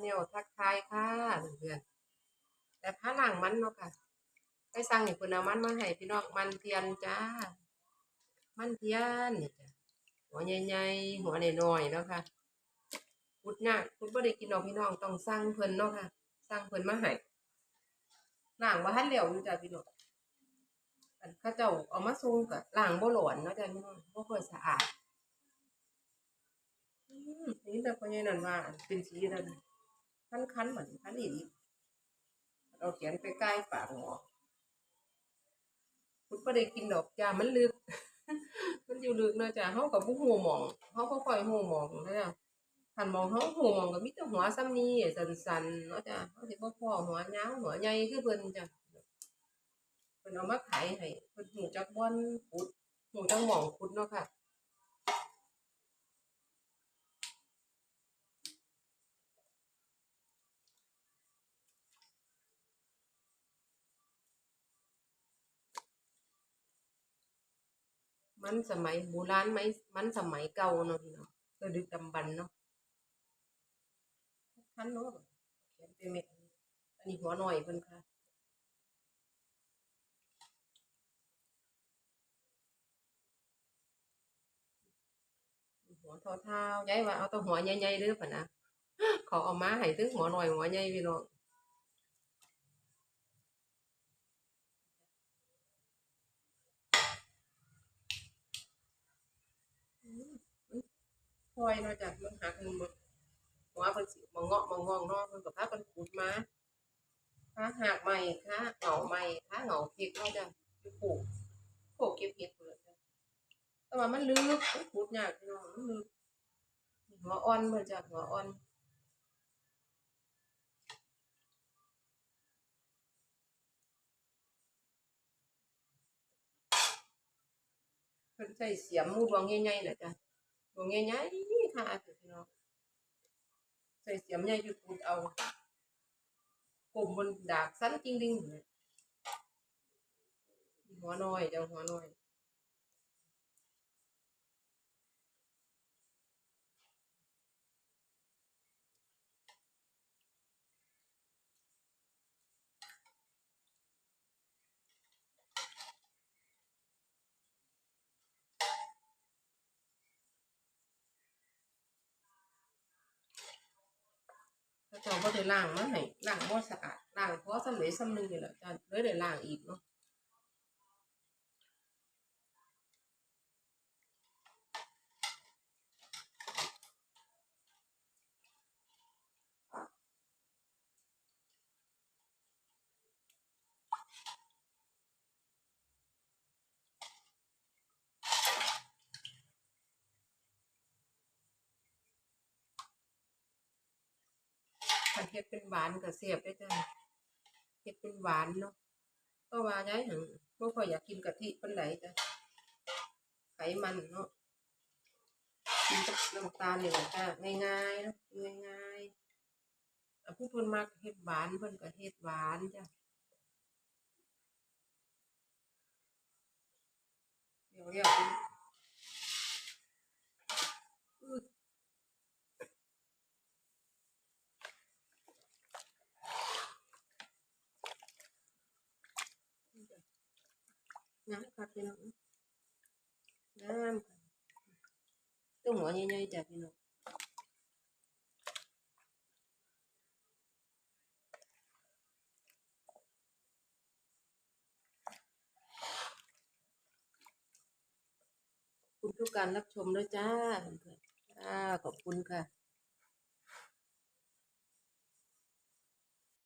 แนลทักทายค่ะเพื่อนๆแต่ผ้าหลังมันเนาะค่ะไปสั่งนี่เพิ่นเอามันมาให้พี่น้องมันเทียนจ้า มันเทียนนี่จ้ะหัวใหญ่ๆหัวน้อยๆเนาะค่ะพุดยากพุดบ่ได้กินดอกพี่น้องต้องสั่งเพิ่นเนาะค่ะสั่งเพิ่นมาให้ล้างบ่าทันแล้วอยู่จ้ะพี่น้องอันเขาเจ้าเอามาส่งก็ล้างบ่หลอนเนาะจ้ะพี่น้องบ่ค่อยสะอาดอืมนี่แต่คนใหญ่นั่นว่าเป็นสีนั่น คันคันเหมือนคันอีกเราเขียนไปใกล้ปากหมอคุณก็ได้กินดอกจ้ามันลึก มันอยู่ลึกเนาะจ้าเขากับผู้หูมองเขาก็คอยหูหมองนะจ้ะคันมองเขาหูหมองก็มีแต่หัวซ้ำนี้สันๆเนาะจ้าเขาสิบ่พอหัวยาวหัวใหญ่คือเพิ่นจ้ะเพิ่นเอามาขายให้เพิ่นหูจักบอนขุดหูจักหมองขุดเนาะค่ะ มันสมัยโบราณไหมมันสมัยเก่าเนาะพี่เนาะก็ดึกดำบรรเนาะคันเนาะเขียนไปเม็ดอันนี้หัวหน่อยเพิ่นค่ะหัวเท่าเท้าย้ายว่าเอาตัวหัวใหญ่ๆเด้อป่ะนะเขาเอามาให้ถึงหัวหน่อยหัวใหญ่พี่น้อง อยเนาะจ้ะมันหักมันบ่หัวเพิ่นสิมาเงาะมางงองเนาะเพิ่นก็พาเพิ่นขุดมาหาหากใหม่หาเหงาใหม่หาเหงาเพชรเนาะจ้ะอยู่ปลูกปลูกเก็บเห็ดพุ่นล่ะจ้ะแต่ว่ามันลึกขุดยากพี่น้องมันลึกหัวอ่อนเพิ่นจ้ะหัวอ่อนเพิ่นใช้เสียมมูดวงใหญ่ๆน่ะจ้ะดวงใหญ่ๆ ค่ะพี่น้องใส่เสียมใหญ่อยู่ขุดเอากลมบนดากสั้นจริงดิงเนี่ยหัวน้อยจ้ะหัวน้อย เขาเจ้าบ่ได้ล้างมาให้ล้างบ่สะอาดล้างพอสำเร็จสำนึงนี่แหละจ้ะเลยได้ล้างอีกเนาะ คันเฮ็ดเป็นหวานก็แซ่บเด้จ้ะเฮ็ดเป็นหวานเนาะเพราะว่ายายหังบ่ค่อยอยากกินกะทิเปานใดจ้ะไขมันเนาะกินกับน้ำตาลนี่แหละจ้ะง่ายๆเนาะง่ายๆผู้เพิ่นมักเฮ็ดหวานเพิ่นก็เฮ็ดหวานจ้ะเดี๋ยวเรียกเป็นอื้อ น้ำครับพี่น้องน้ำค่ะตัวหัวใหญ่ๆจ้ะพี่น้องคุณทุกการรับชมด้วยจ้าเพื่อนๆจ้าขอบคุณค่ะ